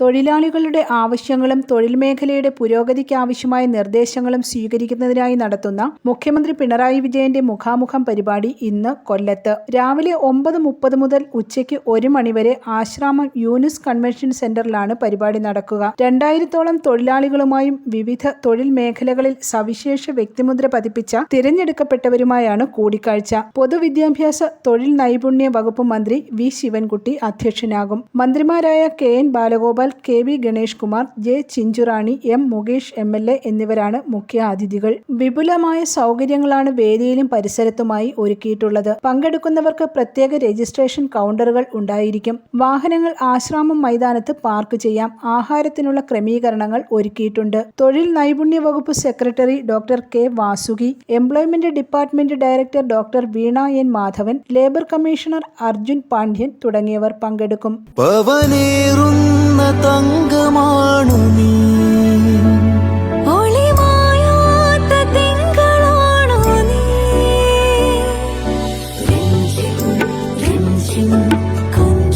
തൊഴിലാളികളുടെ ആവശ്യങ്ങളും തൊഴിൽ മേഖലയുടെ പുരോഗതിക്കാവശ്യമായ നിർദ്ദേശങ്ങളും സ്വീകരിക്കുന്നതിനായി നടത്തുന്ന മുഖ്യമന്ത്രി പിണറായി വിജയന്റെ മുഖാമുഖം പരിപാടി ഇന്ന് കൊല്ലത്ത്. രാവിലെ ഒമ്പത് മുപ്പത് മുതൽ ഉച്ചയ്ക്ക് ഒരു മണിവരെ ആശ്രാമം യൂനിസ് കൺവെൻഷൻ സെന്ററിലാണ് പരിപാടി നടക്കുക. രണ്ടായിരത്തോളം തൊഴിലാളികളുമായും വിവിധ തൊഴിൽ മേഖലകളിൽ സവിശേഷ വ്യക്തിമുദ്ര പതിപ്പിച്ച തിരഞ്ഞെടുക്കപ്പെട്ടവരുമായാണ് കൂടിക്കാഴ്ച. പൊതുവിദ്യാഭ്യാസ തൊഴിൽ നൈപുണ്യ വകുപ്പ് മന്ത്രി വി ശിവൻകുട്ടി അധ്യക്ഷനാകും. മന്ത്രിമാരായ K N Balagopal K V Ganesh Kumar J Chinchurani M Mukesh M L A എന്നിവരാണ് മുഖ്യ അതിഥികൾ വിപുലമായ സൗകര്യങ്ങളാണ് വേദിയിലും പരിസരത്തുമായി ഒരുക്കിയിട്ടുള്ളത്. പങ്കെടുക്കുന്നവർക്ക് പ്രത്യേക രജിസ്ട്രേഷൻ കൗണ്ടറുകൾ ഉണ്ടായിരിക്കും. വാഹനങ്ങൾ ആശ്രാമം മൈതാനത്ത് പാർക്ക് ചെയ്യാം. ആഹാരത്തിനുള്ള ക്രമീകരണങ്ങൾ ഒരുക്കിയിട്ടുണ്ട്. തൊഴിൽ നൈപുണ്യ വകുപ്പ് secretary doctor K. Vasuki employment department director doctor Veena N. Madhavan labour commissioner Arjun Pandian തുടങ്ങിയവർ പങ്കെടുക്കും.